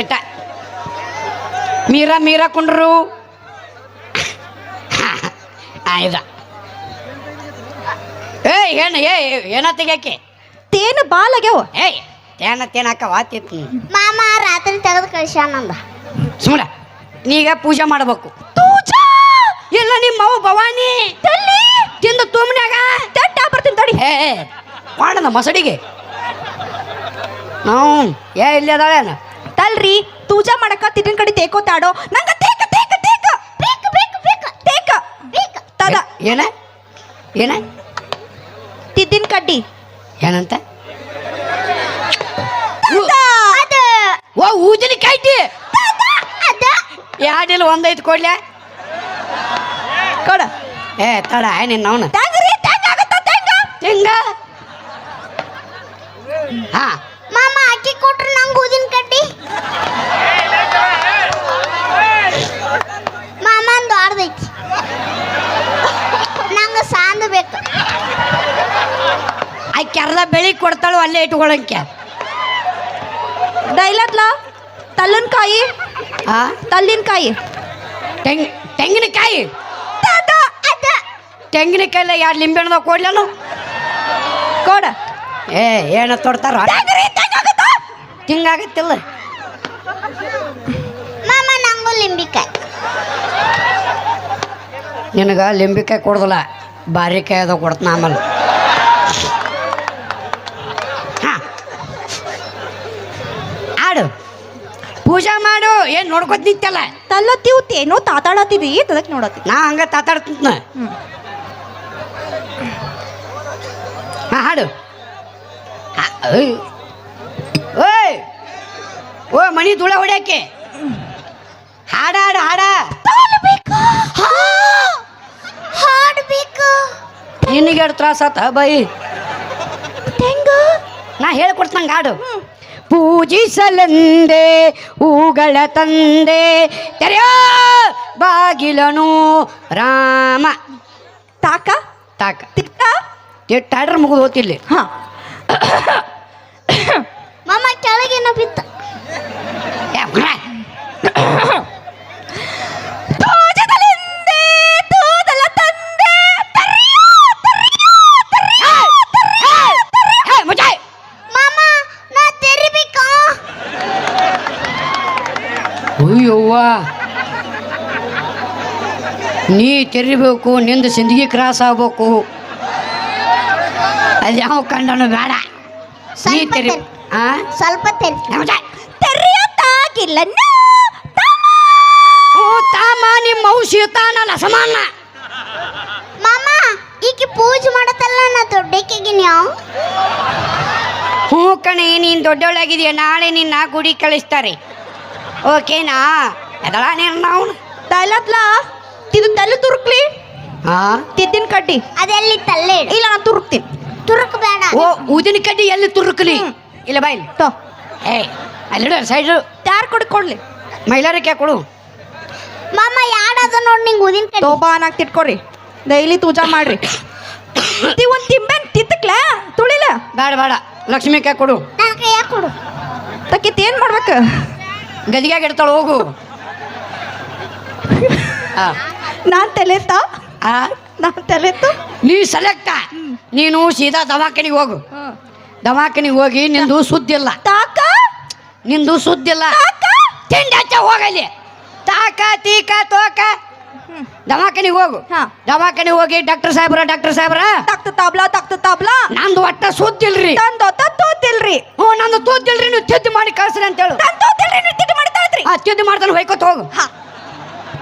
ಇಟ್ಟ. ಮೀರಾ ಮೀರಾ ಕುಂಡ್ರು. ಆಯ್ದ ಏ ಏನು ಏ ಏನ ತೆಗ್ಯಾಕೆ? ತೇನು ಬಾಲಾಗ್ಯಾವ ಏಯ್ ತೇನ ತೇನಾಕ ವಾತಿತ್ತು ಮಾಮ ರಾತ್ರಿ ತೆಗೆದು ಕಳಿಸ್ಯಾನಂದ ಸುಮ್ಮನೆ ನೀಗ ಪೂಜೆ ಮಾಡಬೇಕು. ಇಲ್ಲ ನಿಮ್ಮ ಅವ್ವ ಭವಾನಿ. ತಿಂದು ತುಮ್ನ್ಯಾಗ. ತೆಟ್ಟ ಬರ್ತೀನಿ ತಡಿ. ಹೇ ಮಾಡದ ಮಸಡಿಗೆ. ನಾವು ಏ ಇಲ್ಲಿ ಅದಾಳೇನ ತಲ್ರಿ ಪೂಜಾ ಮಾಡಕ ತಿಟ್ಟಿನ ಕಡೆ ತೇಕೋತಾಡೋ ನಂಗ ತೇಕ ತೇಕ ತೇಕ. ಬೇಕು ಬೇಕು ಬೇಕು. ತೇಕ. ಬೇಕ. ತದ. ಏನ? ಏನ? ತಿದ್ದಿನ ಕಡ್ಡಿ. ಏನಂತ? ಓ ಊಜಲಿ ಕಾಯ್ತಿ ಅದ ಯಾಡಿಲ್ಲ ಒಂದೈದು ಕೊಡ್ಲೆ. ಕೊಡ. ಏ ತಡ ನಿನ್ನ ಅವನು. ತೆಂಗ ಹಾ. ಮಾಮ ಅಕ್ಕಿ ಕೊಟ್ರು ನಂಗೆ ಊದಿನ ಕಡ್ಡಿ. ಮಾಮ ಒಂದು ಆಡ್ದೈತಿ. ನಂಗೆ ಸಾಂದು ಬೇಕು. ಆಕೆ ಅರ್ಧ ಬೆಳಿಗ್ಗೆ ಕೊಡ್ತಾಳು ಅಲ್ಲೇ ಇಟ್ಕೊಳಂಕೆ. ಡೈಲತ್ಲ ತಲ್ಲನ್ಕಾಯಿ ಆ? ತಲ್ಲಿನಕಾಯಿ ತೆಂಗ್ ತೆಂಗಿನಕಾಯಿ. ತೆಂಗಿನಕಾಯಿಲ್ಲ ಅದ. ಲಿಂಬೆ ಲಿಂಬೆಣ್ಣದಾಗ ಕೊಡ್ಲೇನು? ಕೊಡ. ಏ ಏನ ತೊಡ್ತಾರ? ತಿಂಗಾಗತ್ತಿಲ್ಲ ಮಾಮ ನಂಗೂ ಲಿಂಬಿಕಾಯಿ. ನಿನಗೆ ಲಿಂಬಿಕಾಯಿ ಕೊಡ್ದಲ್ಲ. ಬಾರಿಕಾಯಿ ಅದ ಕೊಡ್ತಾನ ಆಮೇಲೆ. ಪೂಜೆ ಮಾಡು ಏನ್ ನೋಡ್ಕೊತ ನಿಂತಲ್ಲ ತಲ್ಲತ್ತಿವ್ ಏನೋ ತಾತಾಡತ್ತಿದಿ ತದಕ್ ನೋಡತ್ತಿ ನಾ ಹಂಗ ತಾತಾಡ್ತಿದ್ನ. ಹಾ ಹಾಡು. ಓಯ್. ಓಯ್. ಓ ಮಣಿ ಧೂಳ ಹೊಡ್ಯಾಕೆ. ಹಾಡ. ಹಾಡ ಹಾಡ ಹಾಡ್ಬೇಕು. ನಿನಗೆ ಎರಡು ತ್ರಾಸ ಆತ ಬಾಯಿ. ತೆಂಗ. ನಾ ಹೇಳ್ಕೊಡ್ತಂಗ ಹಾಡು. ಪೂಜಿಸಲೆಂದೇ ಹೂಗಳ ತಂದೆ ತೆರೆಯೋ ಬಾಗಿಲನು ರಾಮ ತಾಕ ತಾಕ ತಿಟ್ಟ ತಿಟ್ಟಾಡ್ರ ಮುಗಿದು ಹೋತಿಲ್ಲಿ ಹಾ ನೀ ತೆರಿಬೇಕು ನಿಂದು ಸಿಂದಗಿ ಕ್ರಾಸ್ ಆಗ್ಬೇಕು. ಅದು ಯಾವ ಕಂಡನು ಬೇಡ. ನೀ ತೆರಿ. ಆ? ಸ್ವಲ್ಪ ತೆರಿ ತೆರೆಯೋಕ್ಕಾಗಿಲ್ಲ ನಾ ತಮ್ಮ. ಓ ತಾಮ ನಿಮ್ಮ ಅವು ಸೀತಾನಲ್ಲ ಸಮಾನ. ಮಾಮ ಈಕಿ ಪೂಜೆ ಮಾಡತ್ತಲ್ಲ ನಾ ದೊಡ್ಡಕ್ಕಿಗೆ ನೀವು? ಹ್ಞೂ ಕಣೆ ನೀನು ದೊಡ್ಡವಳಾಗಿದೆಯಾ? ನಾಳೆ ನಿನ್ನ ಗುಡಿ ಕಳಿಸ್ತಾರೆ. ಓಕೆನಾ? ಅದಳ ನೀನು ನಾವು ತಲತ್ಲ ಇದು ತಲೆ ತುರುಕ್ಲಿ? ಹಾ ತಿದ್ದಿನ ಕಡ್ಡಿ. ಅದೆಲ್ಲಿ ತಲ್ಲೆ ಇಡು. ಇಲ್ಲ ನಾನು ತುರುಕ್ತೀನಿ. ತುರುಕ್ ಬೇಡ ಓ ಊದಿನ ಕಡ್ಡಿ ಎಲ್ಲಿ ತುರುಕಲಿ? ಇಲ್ಲ ಬಾಯ್ಲಿ ತೋ. ಏ ಅಲ್ಲಿಡ ಸೈಡು ಯಾರು ಕೊಡ್ಕೊಡ್ಲಿ ಮೈಲಾರಕ್ಕೆ ಕೊಡು ಮಾಮ ಯಾಡದ ನೋಡಿ ನಿಂಗೆ ಊದಿನ ಕಡ್ಡಿ. ತೋಬಾ ನಾಕ್ ತಿಟ್ಕೊರಿ. ಡೈಲಿ ಪೂಜಾ ಮಾಡ್ರಿ. ತಿ ಒಂದು ತಿಂಬೆನ್ ತಿತ್ತಕ್ಲ? ತುಳಿಲ? ಬೇಡ ಬೇಡ. ಲಕ್ಷ್ಮಿಗೆ ಕೊಡು. ನನ್ನ ಕೈಯಾಗ ಕೊಡು. ತಕ್ಕಿತ್ ಏನ್ ಮಾಡ್ಬೇಕು? ಗದಿಗ್ಯಾಗ ಇಡ್ತಾಳೆ ಹೋಗು. ಆ, ನಾನ್ ತಲೆತ್ತ ಆ, ನಾನ್ ನೀ ಸೆಲೆಕ್ಟ. ನೀನು ಸೀದಾ ದವಾಖಾನಿಗೆ ಹೋಗು. ದವಾಖಾನಿಗೆ ಹೋಗಿ ನಿಂದು ಸುದ್ದಿಲ್ಲ ತಾಕ? ನಿಂದು ಸುದ್ದಿಲ್ಲ ತಿಂಡಿ ಹಚ್ಚ ಹೋಗಲಿ ತಾಕ ತೀಕ ತೋಕ. ದವಾಖಾನಿಗೆ ಹೋಗು. ದವಾಖಾನಿಗೆ ಹೋಗಿ ಡಾಕ್ಟರ್ ಸಾಹೇಬ್ರ ಡಾಕ್ಟರ್ ಸಾಹೇಬ್ರ. ತಕ್ತ ತಾಬ್ಲಾ ತಕ್ತ ತಾಬ್ಲಾ. ನಂದು ಒಟ್ಟ ಸುದ್ದಿಲ್ರಿ ತಂದೋ ತೂತಿಲ್ರಿ ಹ್ಞೂ ನಂದು ತೂತಿಲ್ರಿ ನೀವು ತಿದ್ದು ಮಾಡಿ ಕಳ್ಸ್ರಿ ಅಂತೇಳು ತಂದೋತಿಲ್ರಿ ನೀವು ಮಾಡ್ತಾ ಇದ್ರಿ. ಆ ತಿದ್ದು ಮಾಡ್ತಾನೆ ಹೋಯ್ಕೋತ ಹೋಗು ಹಾ.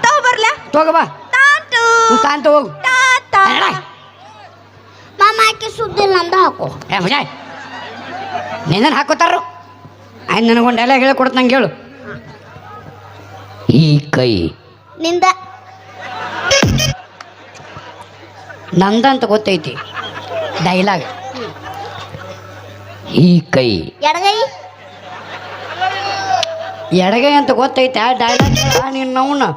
ತಗೋ ಬರ್ಲ. ತಗೋಬಾ ತಾಂಟು ತಾಂತ. ಹೋಗು. ಮಾಮ ಆಕೆ ಸುದ್ದಿಲ್ಲ ಅಂದ ಹಾಕೋ. ಏ ಮುಜಾಯ್ ನಿನ್ನ ಹಾಕೋತಾರು ಆಯ್ತು ನನಗೊಂದು ಡೈಲಾಗ್ ಹೇಳ್ಕೊಡ್ತು ನಂಗೆ ಹೇಳು. ಈ ಕೈ. ನಿಂದ. ನಂದಂತ ಗೊತ್ತೈತಿ. ಡೈಲಾಗ್ ಈ ಕೈ. ಎಡಗೈ. ಎಡಗೈ ಅಂತ ಗೊತ್ತೈತೆ ಆ ಡೈಲಾಗ್ ನೀನು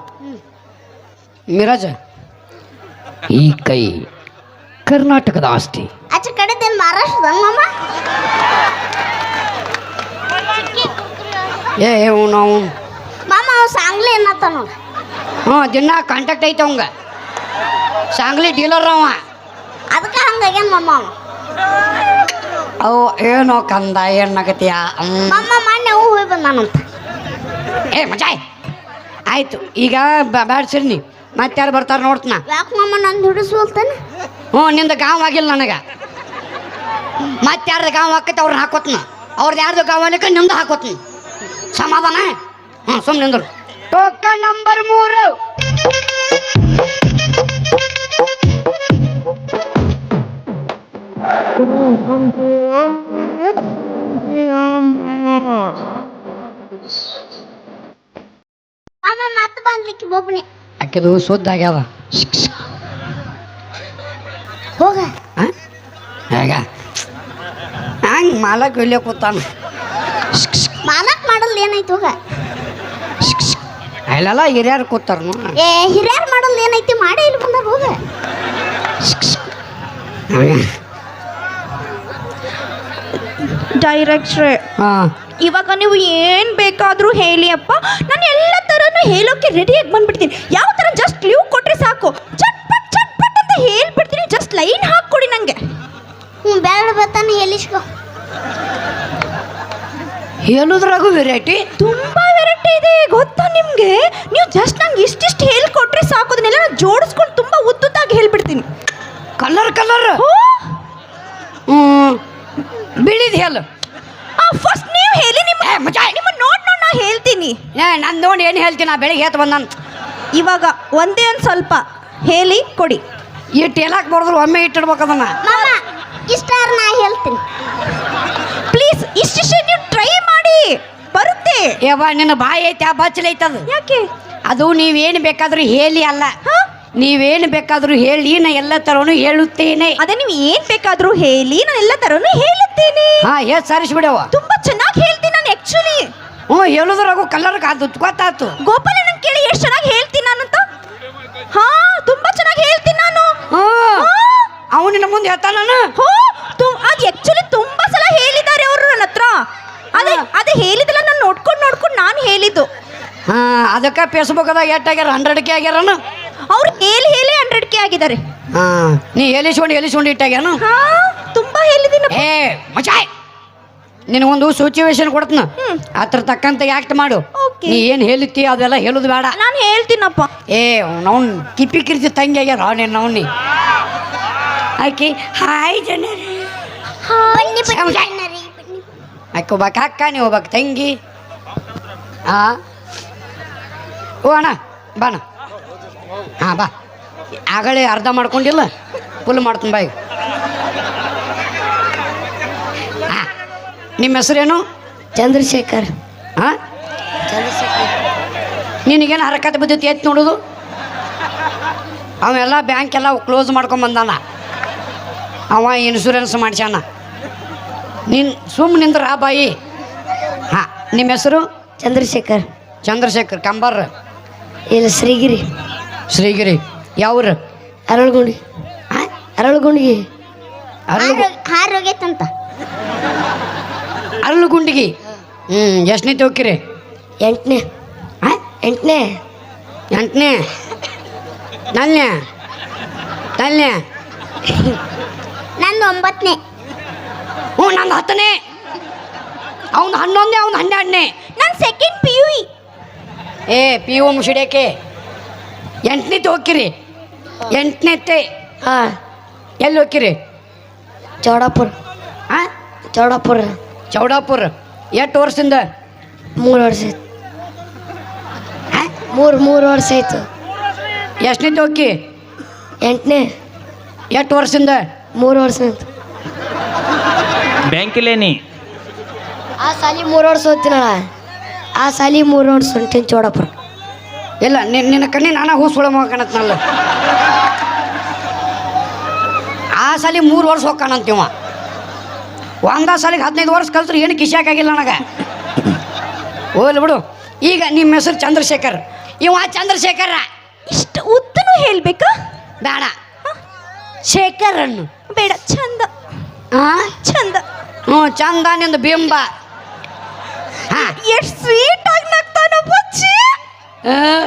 ಮಿರಾಜ ಈ ಕೈ ಕರ್ನಾಟಕದ ಆಸ್ತಿ. ಆಚೆ ಕಡೆದೇನು ಮಹಾರಾಷ್ಟ್ರದ ಮಾಮ ಏ ನಾವು. ಮಾಮ ಅವ್ ಸಾಂಗ್ಲಿ ಏನತ್ತ ನೋಡು. ಹ್ಞೂ ದಿನ ಕಾಂಟ್ಯಾಕ್ಟ್ ಐತೆ ಅವಂಗ. ಸಾಂಗ್ಲಿ ಡೀಲರ್ ಅವ. ಅದಕ್ಕೆ ಹಂಗಾಗ್ಯಾನ ಮಾಮ ಅವ. ಅವು ಏನೋ ಕಂದ ಏನಾಗತ್ತೀಯ ಮಾಮ ಮೊನ್ನೆ ಅವು ಹೋಗಿ ಬಂದಾನಂತ. ಏ ಮಜಾಯ್ ಆಯಿತು ಈಗ ಬ್ಯಾಡ್ಸಿರಿ ನೀ. ಮತ್ತೆ ಯಾರು ಬರ್ತಾರೆ ನೋಡ್ತನ? ಯಾಕೆ ಮಾಮ ನಂದು ಹಿಡಿಸ್ಬೋಲ್ತಾನೆ ಹ್ಞೂ ನಿಂದ ಗಾಂವ್ ಆಗಿಲ್ಲ ನನಗೆ. ಮತ್ತೆ ಯಾರ್ದು ಗಾಂವ್ ಹಾಕೈತೆ ಅವ್ರನ್ನ ಹಾಕೋತ್ನ. ಅವ್ರದ್ದು ಯಾರ್ದು ಗಾಂವ್ ಆಗ್ಲಿಕ್ಕೆ ನಿಮ್ದು ಹಾಕೋತ್ನಿ. ಸಮಾಧಾನ? ಹ್ಞೂ ಸುಮ್ಮನೆ ನಿಂದ್ರು. ಟೋಕನ್ ನಂಬರ್ ಮೂರು. ಮಾಮ ಮತ್ತೆ ಬಂದ್ಲಿಕ್ಕೆ ಒಬ್ಬನೇ ಆಕೆದು ಸುದ್ದ ಆಗ್ಯಾವ ಹೋಗ. ಹಾಂ ಹೇಗ? ಹಂಗೆ ಮಾಲಕ್ ಇಲ್ಲೇ ಕೂತಾನ. ಮಾಲಕ್ ಮಾಡಲ್ ಏನಾಯ್ತು ಹೋಗ? ಅಲ್ಲೆಲ್ಲ ಹಿರಿಯರು ಕೂತಾರ ಏ ಹಿರಿಯರು ಮಾಡಲ್ ಏನೈತಿ ಮಾಡೇ ಇಲ್ಲಿ ಬಂದಾಗ ಹೋಗ. ಡೈರೆಕ್ಟ್ರೆ ಹಾಂ. ಇವಾಗ ನೀವು ಏನ್ ಬೇಕಾದ್ರೂ ಹೇಳಿ ಅಪ್ಪ. ನಾನು ಎಲ್ಲ ತರನು ಹೇಳೋಕೆ ರೆಡಿಯಾಗಿ ಬಂದ್ಬಿಡ್ತೀನಿ. ಯಾವ ಲೀವ್ ಕೊಟ್ರೆ ಸಾಕು. ಚಟ್ಪಟ್ ಚಟ್ಪಟ್ ಅಂತ ಹೇಳ್ಬಿಡ್ತೀನಿ. ಜಸ್ಟ್ ಲೈನ್ ಹಾಕ್ಕೊಡಿ ನಂಗೆ. ಹ್ಞೂ ಬೇಡ ಬತ್ತಾನೆ ಹೇಳಿಸ್ಕೊ ಹೇಳುದ್ರಾಗೂ ವೆರೈಟಿ ತುಂಬಾ ವೆರೈಟಿ ಇದೆ ಗೊತ್ತಾ ನಿಮ್ಗೆ? ನೀವು ಜಸ್ಟ್ ನಂಗೆ ಇಷ್ಟಿಷ್ಟು ಹೇಳ್ಕೊಟ್ರೆ ಸಾಕು. ಅದನ್ನೆಲ್ಲ ನಾನು ಜೋಡಿಸ್ಕೊಂಡು ತುಂಬಾ ಉದ್ದುದ್ದಾಗಿ ಹೇಳ್ಬಿಡ್ತೀನಿ. ಕಲರ್ ಕಲರ್ ಬಿಳಿದ ಹೇಳು. ಫಸ್ಟ್ ನೀವು ಹೇಳಿ ನಿಮ್ಮ ನಿಮ್ಮ ನೋಡ್ ನೋಡ್ ನಾ ಹೇಳ್ತೀನಿ. ಏ ನಾನು ನೋಡಿ ಏನು ಹೇಳ್ತೀನಿ ನಾ ಬೆಳಿಗ್ಗೆ ಹೇತ್ ಬಂದಾನ. ಇವಾಗ ಒಂದೇ ಒಂದು ಸ್ವಲ್ಪ ಹೇಳಿ ಕೊಡಿ. ಇಟ್ಟು ಎಲ್ಲಾಕ್ ಬರೋದ್ರು ಒಮ್ಮೆ ಇಟ್ಟಿಡ್ಬೇಕು ಅದನ್ನ. ಮಾಮ ಇಷ್ಟಾರ ನಾ ಹೇಳ್ತೀನಿ. ಪ್ಲೀಸ್ ಇಷ್ಟಿಷ್ಟೇ ನೀವು ಟ್ರೈ ಮಾಡಿ ಬರುತ್ತೆ. ಯವ್ವ ನಿನ್ನ ಬಾಯಿ ಐತೆ ಆ ಅದು. ಯಾಕೆ? ಅದು ನೀವೇನು ಬೇಕಾದ್ರೂ ಹೇಳಿ ಅಲ್ಲ? ನೀವೇನು ಬೇಕಾದ್ರೂ ಹೇಳಿ ನಾ ಎಲ್ಲ ಥರನು ಹೇಳುತ್ತೇನೆ. ಅದೇ ನೀವು ಏನ್ ಬೇಕಾದ್ರೂ ಹೇಳಿ ನಾನು ಎಲ್ಲ ತರನು ಹೇಳುತ್ತೇನೆ. ಹಾ ಹೇಳ್ ಸರಿಸ್ಬಿಡವ ತುಂಬಾ ಚೆನ್ನಾಗಿ ಹೇಳ್ತೀನಿ ನಾನು ಆಕ್ಚುಲಿ ಹ್ಞೂ ಹೇಳುದ್ರಾಗು ಕಲರ್ ಗೊತ್ತಾಯ್ತು ಗೊತ್ತಾತು. ನಂಗೆ ಕೇಳಿ ಎಷ್ಟು ಚೆನ್ನಾಗಿ ಹೇಳ್ತೀನಿ ನಾನು ಅಂತ ಹಾ ತುಂಬಾ ಚೆನ್ನಾಗಿ ಹೇಳ್ತೀನಿ ನಾನು. ಹ್ಞೂ. ಅವನು ನಿನ್ನ ಮುಂದೆ ಹೇಳ್ತಾನ ನಾನು ಹೋ ತುಮ್ ಅದ್ ಆಕ್ಚುಲಿ ತುಂಬಾ ಸಲ ಹೇಳಿದ್ದಾರೆ ಅವರು ನನ್ನ ಹತ್ರ. ಅದೇ ಅದು ಹೇಳಿದಲ್ಲ ನಾನು ನೋಡ್ಕೊಂಡು ನೋಡ್ಕೊಂಡು ನಾನು ಹೇಳಿದ್ದು. ಹಾಂ ಅದಕ್ಕೆ ಫೇಸ್ಬುಕ್ದಾಗ ಎಷ್ಟಾಗ್ಯಾರ ಹಂಡ್ರೆಡ್ಕೆ ಆಗ್ಯಾರನ ಅವ್ರು ಹೇಳಿ ಹೇಳಿ ಹಂಡ್ರೆಡ್ ಕೆ ಆಗಿದ್ದಾರೆ. ಹಾಂ ನೀ ಎಲಿಸ್ಕೊಂಡು ಎಲಿಸ್ಕೊಂಡು ಇಟ್ಟಾಗ್ಯಾನು? ಹಾ ತುಂಬಾ ಹೇಳಿದ್ದೀನಿ ಏ ಮಚಾಯ್ ನಿನಗೊಂದು ಸಿಚುವೇಶನ್ ಕೊಡ್ತನ? ಅದ್ರ ತಕ್ಕಂತ ಆಕ್ಟ್ ಮಾಡು. ನೀ ಏನು ಹೇಳಿತಿ ಅದೆಲ್ಲ ಹೇಳುದು ಬೇಡ. ನಾನು ಹೇಳ್ತೀನಪ್ಪ. ಏ ನೌನ್ ಕಿಪಿ ಕಿರ್ತಿ ತಂಗಿ ಆಗ್ಯಾರ ನಿನ್ನ ನೀ? ಆಕಿ ಹಾಯ್ ಜನರೇ. ಆಕೆ ಒಬ್ಬಾಕ ಅಕ್ಕ ನೀ ಒಬ್ಬಾಕ ತಂಗಿ. ಹಾ ಓ ಅಣ್ಣ ಬಾಣ ಹಾಂ ಬಾ. ಆಗಲೇ ಅರ್ಧ ಮಾಡ್ಕೊಂಡಿಲ್ಲ. ಫುಲ್ ಮಾಡ್ತೀನಿ ಬಾಯ್ ನಿಮ್ಮ ಹೆಸರೇನು? ಚಂದ್ರಶೇಖರ್. ಹಾಂ? ಚಂದ್ರಶೇಖರ್ ನಿನಗೇನು ಹರಕತ್ ಬಿದ್ದೈತಿ ಎತ್ತು ನೋಡೋದು? ಅವೆಲ್ಲ ಬ್ಯಾಂಕ್ ಎಲ್ಲ ಕ್ಲೋಸ್ ಮಾಡ್ಕೊಂಬಂದಾನ ಅವ ಇನ್ಶೂರೆನ್ಸ್ ಮಾಡ್ಸ್ಯಾನ. ನಿನ್ ಸುಮ್ಮ ನಿಂದ್ರ ಆ ಬಾಯಿ. ಹಾಂ ನಿಮ್ಮ ಹೆಸರು? ಚಂದ್ರಶೇಖರ್. ಚಂದ್ರಶೇಖರ್ ಕಂಬರ್. ಇಲ್ಲ ಶ್ರೀಗಿರಿ. ಶ್ರೀಗಿರಿ ಯಾವ್ರ? ಅರಳಗುಂಡಿ. ಅರಳಗುಂಡಿಗೆ. ಅರಳು ಗುಂಡಿಗೆ. ಹ್ಞೂ ಎಷ್ಟನೇ ಹೋಗಿರಿ ಎಂಟನೇ. ಹಾಂ ಎಂಟನೇ. ಎಂಟನೇ? ನಲ್ನೇ? ನಾಲ್ನೇ? ನಂದು ಒಂಬತ್ತನೇ. ಹ್ಞೂ ನಂದು ಹತ್ತನೇ. ಅವ್ನು ಹನ್ನೊಂದನೇ ಅವ್ನು ಹನ್ನೆರಡನೇ. ನಾನು ಸೆಕೆಂಡ್ ಪಿ ಯು ಏ ಪಿ ಯು ಮುಸಿಡ್ಯಾಕೆ ಎಂಟನೇ ಹೋಗಿರಿ ಎಂಟನೇತ್ತೆ ಹಾಂ. ಎಲ್ಲಿ ಹೋಗಿರಿ ಚೌಡಾಪುರ. ಹಾಂ ಚೌಡಾಪುರ. ಚೌಡಾಪುರ. ಎಷ್ಟು ವರ್ಷದಿಂದ? ಮೂರು ವರ್ಷ ಆಯ್ತು. ಮೂರು ಮೂರು ವರ್ಷ ಆಯ್ತು. ಎಷ್ಟನೇ ಹೋಗಿ ಎಂಟನೇ. ಎಷ್ಟು ವರ್ಷದಿಂದ? ಮೂರು ವರ್ಷ ಆಯ್ತು. ಬ್ಯಾಂಕಿಲೇನಿ ಆ ಸಾಲಿ ಮೂರು ವರ್ಷ ಓದ್ತೀನಲ್ಲ ಆ ಸಾಲಿ ಮೂರು ವರ್ಷ ಹೊಂಟೀನಿ ಚೌಡಾಪುರ. ಇಲ್ಲ ನಿನ್ನ ನಿನ್ನ ಕಣ್ಣಿ ನಾನ ಹೂ ಸುಳ ಕಾಣತ್ನಲ್ಲ. ಆ ಸಾಲಿ ಮೂರು ವರ್ಷ ಹೋಗ್ಕಾನಂತೀವ ಒಂದ ಸಲಿಗೆ ಹದಿನೈದು ವರ್ಷ ಕಲ್ತ್ರು ಏನು ಕಿಶಾಕಾಗಿಲ್ಲ ನನಗೆ. ಓಲ್ ಬಿಡು. ಈಗ ನಿಮ್ಮ ಹೆಸರು ಚಂದ್ರಶೇಖರ್. ಇವ ಚಂದ್ರಶೇಖರ. ಇಷ್ಟು ಉದ್ದನು ಹೇಳ್ಬೇಕು? ಬೇಡ. ಶೇಖರ್ ಅನ್ನು ಬೇಡ ಚಂದ ಹಾಂ ಚಂದ ಹ್ಞೂ ಚಂದ ನಿಂದು ಬಿಂಬ. ಹಾಂ. ಎಷ್ಟು ಸ್ವೀಟ್ ಆಗಿ ನಗ್ತಾನೋ ಬಚ್ಚಿ.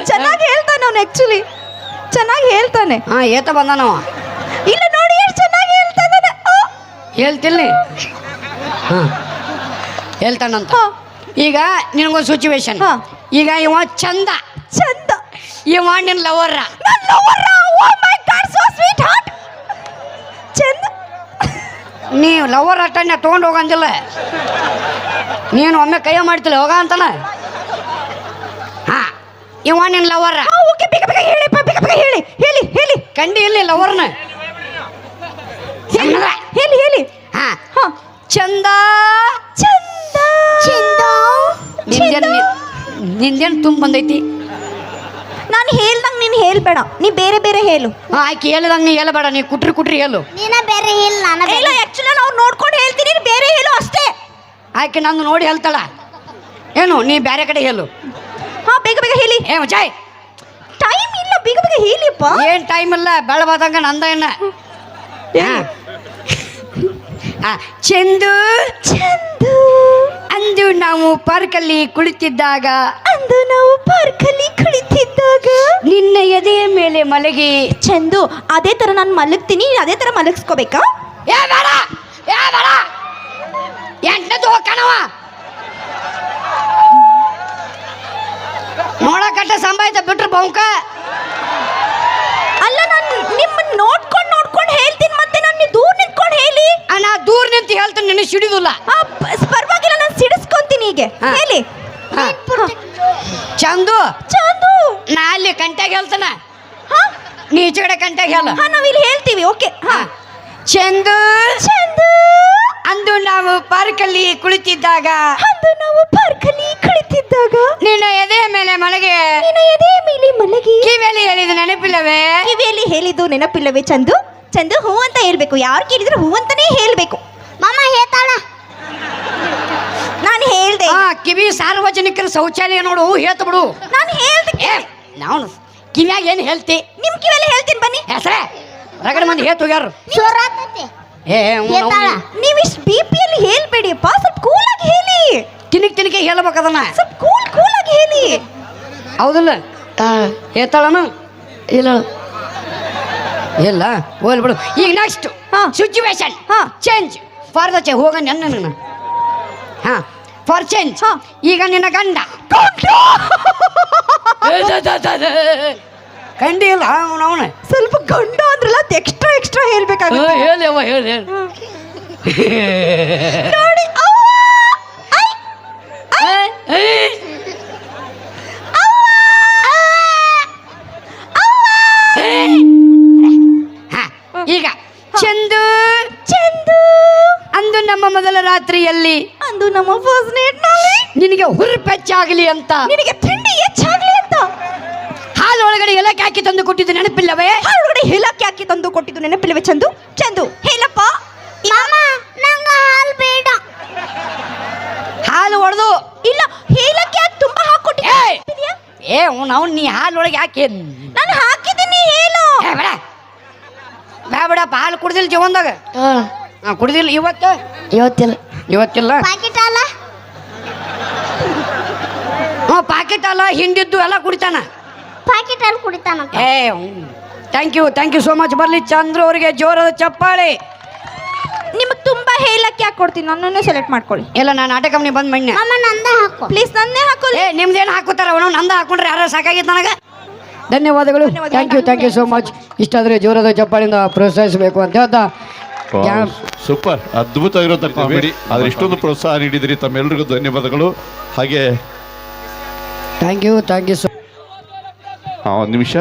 ಚೆನ್ನಾಗಿ ಹೇಳ್ತಾನೆ ಅವ್ನು ಆ್ಯಕ್ಚುಲಿ ಚೆನ್ನಾಗಿ ಹೇಳ್ತಾನೆ. ಹಾಂ ಏತ ಬಂದಾನವ. ಇಲ್ಲ ನೋಡಿ ಎಷ್ಟು ಚೆನ್ನಾಗಿ ಹೇಳ್ತಾ ಇದ್ದಾನೆ ಹೇಳ್ತಿಲ್ಲ ಹೇಳ್ತಾನಂತ. ಈಗ ನಿನಗೊಂದು ಸಿಚುವೇಶನ್ ಈಗ ಇವ ಚಂದ. ಚಂದ. ಇವ ನಿನ್ನ ಲವರ ನನ್ನ lover oh my god so sweetheart ಚಂದ. ನೀ ಲವರ್ ಅಟ್ಟ ತೊಗೊಂಡು ಹೋಗಂಗಿಲ್ಲ. ನೀನು ಒಮ್ಮೆ ಕೈಯ ಮಾಡ್ತಿಲ್ಲ ಹೋಗ ಅಂತಾನ. ಹಾ. ಇವ ನಿನ್ನ ಲವರ ಓಕೆ ಬೇಗ ಬೇಗ ಹೇಳಿ ಬೇಗ ಬೇಗ ಹೇಳಿ ಹೇಳಿ ಹೇಳಿ. ಕಂಡಿ ಇಲ್ಲಿ ಲವರ್ನ ಹೇಳಿ ಹೇಳಿ ಹೇಳಿ. ಹಾ. ಹಾ. ಚಂದ ಚಂದ. ಚಂದ ನಿಂದೇನು ನಿಂದೇನು ತುಂಬ ಬಂದೈತಿ. ನಾನು ಹೇಳ್ದಂಗೆ ನೀನು ಹೇಳ್ಬೇಡ ನೀ ಬೇರೆ ಬೇರೆ ಹೇಳು. ಆಯ್ಕೆ ಹೇಳ್ದಂಗೆ ನೀ ಹೇಳ್ಬೇಡ ನೀ ಕುಟ್ರಿ ಕುಟ್ರಿ ಹೇಳು. ನೀನ ಬೇರೆ ಇಲ್ಲ ನಾನು ಇಲ್ಲ ಆಕ್ಚುಲಿ ನಾವು ನೋಡ್ಕೊಂಡು ಹೇಳ್ತೀನಿ ನೀನು ಬೇರೆ ಹೇಳು ಅಷ್ಟೇ. ಆಯ್ಕೆ ನಂದು ನೋಡಿ ಹೇಳ್ತಾಳ. ಏನು ನೀ ಬೇರೆ ಕಡೆ ಹೇಳು. ಹಾ ಬೇಗ ಬೇಗ ಹೇಳಿ. ಏ ಜಾಯ್ ಟೈಮ್ ಇಲ್ಲ ಬೇಗ ಬೇಗ ಹೇಳಿಪ್ಪ. ಏನ್ ಟೈಮ್ ಇಲ್ಲ ಬೆಳಬಾದಂಗ ನಂದ ಏನ. ಆ, ಚೆಂದು. ಚಂದು. ಅಂದು ನಾವು ಪಾರ್ಕಲ್ಲಿ ಕುಳಿತಿದ್ದಾಗ. ಅಂದು ನಾವು ಪಾರ್ಕಲ್ಲಿ ಕುಳಿತಿದ್ದಾಗ. ನಿನ್ನ ಎದೆಯ ಮೇಲೆ ಮಲಗಿ. ಚಂದು ಅದೇ ತರ ನಾನು ಮಲಗ್ತೀನಿ ಅದೇ ತರ ಮಲಗಿಸ್ಕೋಬೇಕಾ? ಏ ಬೇಡ ಏ ಬೇಡ. ಎಂಟನೇದು ಹೋಗ್ಕಣವ ನೋಡಕಟ್ಟ ಸಂಭಾಯ್ತ ಬಿಟ್ರು ಬೌಂಕ ಅಲ್ಲ ನಾನು ನಿಮ್ಮನ್ನ ನೋಡ್ಕೊಂಡು ನೋಡ್ಕೊಂಡು ಹೇಳ್ತೀನಿ ಮತ್ತೆ ನಾನು ದೂರ ಹೇಳಿ? ಆ, ನಾ ದೂರ ನಿಂತು ಹೇಳ್ತೀನಿ ನಿನ್ನ ಸಿಡಿದಿಲ್ಲ. ಆ, ಪ- ಪರವಾಗಿಲ್ಲ ನಾನು ಸಿಡಿಸ್ಕೊಂತೀನಿ ಹೀಗೆ. ಹಾ. ಹೇಳಿ. ಹಾ. ಚಂದು. ಚಂದು. ನಾ ಅಲ್ಲಿ ಕಂಟ್ಯಾಗ ಹೇಳ್ತಾನ? ಹಾ. ನೀ ಈಚೆ ಕಡೆ ಕಂಟ್ಯಾಗ ಹೇಳ. ನಾವು ನಾವಿಲ್ಲಿ ಹೇಳ್ತೀವಿ ಓಕೆ. ಹಾ. ಚಂದು. ಚಂದು. ಅಂದು ನಾವು ಪಾರ್ಕಲ್ಲಿ ಕುಳಿತಿದ್ದಾಗ. ಅಂದು ನಾವು ಪಾರ್ಕಲ್ಲಿ ಕುಳಿತಿದ್ದಾಗ. ನಿನ್ನ ಎದೆಯ ಮೇಲೆ ಮಲಗೆ. ನಿನ್ನ ಎದೆ ಮೇಲೆ ಮಲಗಿ. ಕಿವಿಯಲ್ಲಿ ಹೇಳಿದ ನೆನಪಿಲ್ಲವೇ? ಕಿವಿಯಲ್ಲಿ ಹೇಳಿದ್ದು ನೆನಪಿಲ್ಲವೇ ಚಂದು? ಚಂದು ಹೂ ಅಂತ ಹೇಳ್ಬೇಕು. ಯಾರು ಕೇಳಿದ್ರೆ ಹೂ ಅಂತಾನೆ ಹೇಳ್ಬೇಕು. ಮಾಮ ಹೇಳ್ತಾಳ. ನಾನು ಹೇಳ್ದೆ. ಆ ಕಿವಿ ಸಾರ್ವಜನಿಕರ ಶೌಚಾಲಯ ನೋಡು ಹೇಳ್ತ ಬಿಡು. ನಾನು ಹೇಳ್ದೆ ನಾನು ನಾವು ಕಿವ್ಯಾಗ ಏನು ಹೇಳ್ತಿ? ನಿಮ್ ಕಿವಿಯಲ್ಲಿ ಹೇಳ್ತೀನಿ ಬನ್ನಿ. ಹೆಸರೇ? ರಗಡ ಮಂದಿ ಹೇಳ್ತು ಯಾರು ಸೋರಾತೈತಿ ಏ ಹೇಳ್ತಾಳ. ಅವ್ನು ನೀವಿಷ್ಟು ಬಿ ಪಿಯಲ್ಲಿ ಹೇಳ್ಬೇಡಿಯಪ್ಪ. ಸ್ವಲ್ಪ ಕೂಲಾಗಿ ಹೇಳಿ. ತಿನಿಕ್ ತಿನಿಕೆ ಹೇಳ್ಬೇಕು ಅದನ್ನ. ಸ್ವಲ್ಪ ಕೂಲ್ ಕೂಲಾಗಿ ಹೇಳಿ. ಹೌದಲ್ಲ? ಹೇಳ್ತಾಳನು? ಇಲ್ಲ. ಇಲ್ಲ ಹೋಲ್ ಬಿಡು. ಈಗ ನೆಕ್ಸ್ಟ್ ಹಾ. ಸಿಚುವೇಶನ್ ಹಾ. ಚೇಂಜ್ ಫಾರ್ ದ ಚೇ ಹೋಗ ನೆನ್ನ ಹಾ. ಫಾರ್ ಚೇಂಜ್ ಹಾ. ಈಗ ನಿನ್ನ ಗಂಡ. ಕಂಡಿಲ್ಲ ಅವನು ಅವನು. ಸ್ವಲ್ಪ ಗಂಡ ಅಂದ್ರಲ್ಲ ಎಕ್ಸ್ಟ್ರಾ ಎಕ್ಸ್ಟ್ರಾ ಹೇಳ್ಬೇಕಾಗುತ್ತೆ. ಹೇಳಿ ಹೇಳಿ ಹೇಳಿ. ನೋಡಿ ಅವ್ವ! ಐ! ಹಾ, ಈಗ ಚಂದು ಚಂದು. ಅಂದು ನಮ್ಮ ಮೊದಲ ರಾತ್ರಿಯಲ್ಲಿ ಅಂದು ನಮ್ಮ ಫಸ್ಟ್ ನೈಟ್ನಲ್ಲಿ. ನಿನಗೆ ಹುರುಪೆಚ್ಚಾಗಲಿ ಅಂತ. ನಿನಗೆ ತಿಂಡಿ ಹೆಚ್ಚಾಗಲಿ ಅಂತ. ಹಾಲು ಒಳಗಡೆ ಏಲಕ್ಕಿ ಹಾಕಿ ತಂದು ಕೊಟ್ಟಿದ್ದು ನೆನಪಿಲ್ಲವೇ? ಹಾಲು ಒಳಗಡೆ ಹೇಳಕ್ಕೆ ಹಾಕಿ ತಂದು ಕೊಟ್ಟಿದ್ದು ನೆನಪಿಲ್ಲವೇ ಚಂದು? ಚಂದು ಹೇಳಪ್ಪ. ಮಾಮ ನಂಗೆ ಹಾಲು ಬೇಡ. ಹಾಲು ಒಡೆದು ಇಲ್ಲ ಹೇಳಕ್ಕೆ ಹಾಕಿ ತುಂಬಾ ಹಾಕೊಟ್ಟಿದ್ಯಾ ಏ ನಾವು ನೀ ಹಾಲು ಒಳಗೆ ಹಾಕಿ ನಾನು ಹಾಕಿದ್ದೀನಿ ಹೇಳು ಏ ಬೇಡ ಬೇ ಬಿಡಪ್ಪ ಹಾಲು ಕುಡ್ದಿಲ್ಲ ಜೀವನದಾಗ. ಹಾಂ. ಕುಡ್ದಿಲ್ಲ ಇವತ್ತು? ಇವತ್ತಿಲ್ಲ. ಇವತ್ತಿಲ್ಲ? ಪಾಕಿಟ್ ಅಲ್ಲ? ಹ್ಞೂ ಪಾಕಿಟ್ ಅಲ್ಲ ಹಿಂದಿದ್ದು ಎಲ್ಲ ಕುಡಿತಾನ. ಪಾಕಿಟ್ ಅಲ್ಲಿ ಕುಡಿತಾನ ಏ thank you thank you so much ಬರಲಿ ಚಂದ್ರು ಅವರಿಗೆ ಜೋರದ ಚಪ್ಪಾಳೆ. ನಿಮಗೆ ತುಂಬಾ ಹೇಳಕ್ಕೆ ಯಾಕೆ ಕೊಡ್ತೀನಿ? ನನ್ನನ್ನೇ ಸೆಲೆಕ್ಟ್ ಮಾಡ್ಕೊಳ್ಳಿ. ಇಲ್ಲ ನಾನು ಆಟ ಕಂಪ್ನಿ ಬಂದ್ ಮಣ್ಣೆ ಮಾಮ ನಂದ ಹಾಕೋ. ಪ್ಲೀಸ್ ನನ್ನೇ ಹಾಕೊಳ್ಳಿ ಏ ನಿಮ್ದೇನು ಹಾಕೋತಾರ ಅವನು? ನಂದ ಹಾಕೊಂಡ್ರೆ ಯಾರು ಸಾಕಾಗಿತ್ತು ನನಗೆ? ಧನ್ಯವಾದಗಳು. Thank you thank you so much ಇಷ್ಟಾದರೆ ಜೋರದ ಚಪ್ಪಾಳಿಂದ ಪ್ರೋತ್ಸಾಹಿಸಬೇಕು ಅಂತ ಹೇಳ್ತಾ. ಸೂಪರ್. ಅದ್ಭುತ ಇರೋ ಕಾಮಿಡಿ ಆದ್ರೆ ಇಷ್ಟೊಂದು ಪ್ರೋತ್ಸಾಹ ನೀಡಿದ್ರಿ ತಮ್ಮೆಲ್ಲರಿಗೂ ಧನ್ಯವಾದಗಳು. ಹಾಗೆ thank you thank you so ಆ, ಒಂದು ನಿಮಿಷ.